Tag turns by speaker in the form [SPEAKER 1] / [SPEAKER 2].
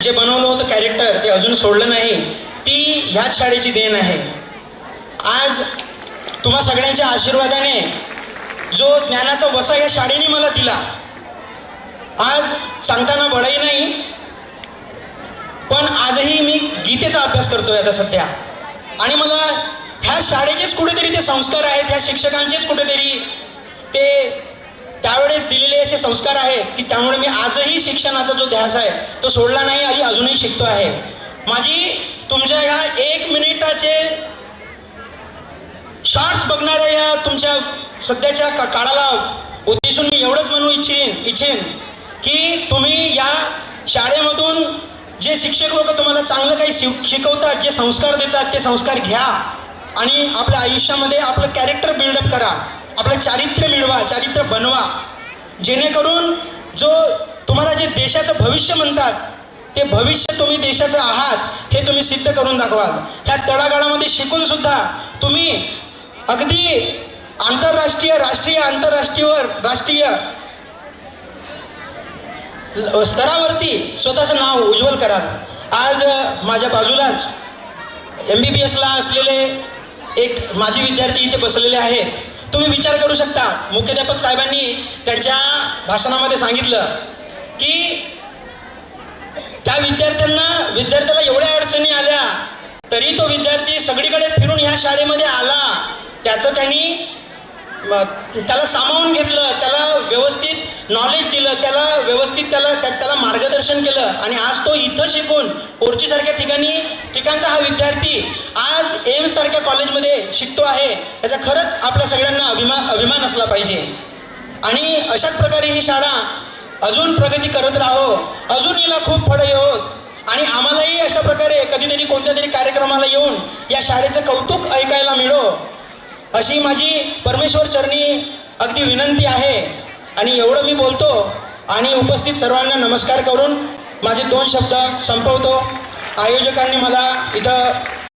[SPEAKER 1] जे बनवलं होतं कॅरेक्टर ते अजून सोडलं नाही. ती ह्याच शाळेची देण आहे. आज तुम्हा सगळ्यांच्या आशीर्वादाने जो ज्ञानाचा वसा या शाळेने मला दिला आज सांगताना बळही नाही पण आजही मी गीतेचा अभ्यास करतोय आता सध्या. आणि मला ह्या शाळेचेच कुठेतरी ते संस्कार आहेत ह्या शिक्षकांचेच कुठेतरी ते त्यावेळेस दिलेले असे संस्कार आहेत की त्यामुळे मी आजही शिक्षणाचा जो ध्यास आहे तो सोडला नाही आणि अजूनही शिकतो आहे. माझी तुमच्या ह्या एक मिनिटाचे शॉर्ट्स बघणाऱ्या या तुमच्या सध्याच्या का- काळाला उद्देशून मी एवढंच म्हणू इच्छेन इच्छेन की तुम्ही या शाळेमधून जे शिक्षक लोक तुम्हाला चांगलं काही शिक शिकवतात जे संस्कार देतात ते संस्कार घ्या आणि आपल्या आयुष्यामध्ये आपलं कॅरेक्टर बिल्डअप करा. आपलं चारित्र्य मिळवा चारित्र्य बनवा. जेणेकरून जो तुम्हाला जे देशाचं भविष्य म्हणतात ते भविष्य तुम्ही देशाचं आहात हे तुम्ही सिद्ध करून दाखवाल. ह्या तळागाळामध्ये शिकून सुद्धा तुम्ही अगदी आंतरराष्ट्रीय राष्ट्रीय आंतरराष्ट्रीयवर राष्ट्रीय स्तरावरती स्वतःचं नाव उज्ज्वल कराल. आज माझ्या बाजूलाच एम बी बी एसला असलेले एक माजी विद्यार्थी इथे बसलेले आहेत. तुम्ही विचार करू शकता. मुख्याध्यापक साहेबांनी त्यांच्या भाषणामध्ये सांगितलं की त्या विद्यार्थ्यांना विद्यार्थ्याला एवढ्या अडचणी आल्या तरी तो विद्यार्थी सगळीकडे फिरून ह्या शाळेमध्ये आला. त्याचं त्यांनी त्याला सामावून घेतलं त्याला व्यवस्थित नॉलेज दिलं त्याला व्यवस्थित त्याला त्या- त्याला केलं आणि आज तो इथं शिकून कोरचीसारख्या ठिकाणी ठिकाणचा हा विद्यार्थी आज एम्ससारख्या कॉलेजमध्ये शिकतो आहे याचा खरंच आपल्या सगळ्यांना अभिमान अभिमान असला पाहिजे. आणि अशाच प्रकारे ही शाळा अजून प्रगती करत राहो अजून हिला खूप फळं येऊत आणि आम्हालाही अशा प्रकारे कधीतरी कोणत्या तरी कार्यक्रमाला येऊन या शाळेचं कौतुक ऐकायला मिळो अशी माझी परमेश्वर चरणी अगदी विनंती आहे. आणि एवढं मी बोलतो आणि उपस्थित सर्वांना नमस्कार करून माझे दोन शब्द संपवतो. आयोजकांनी मला इथं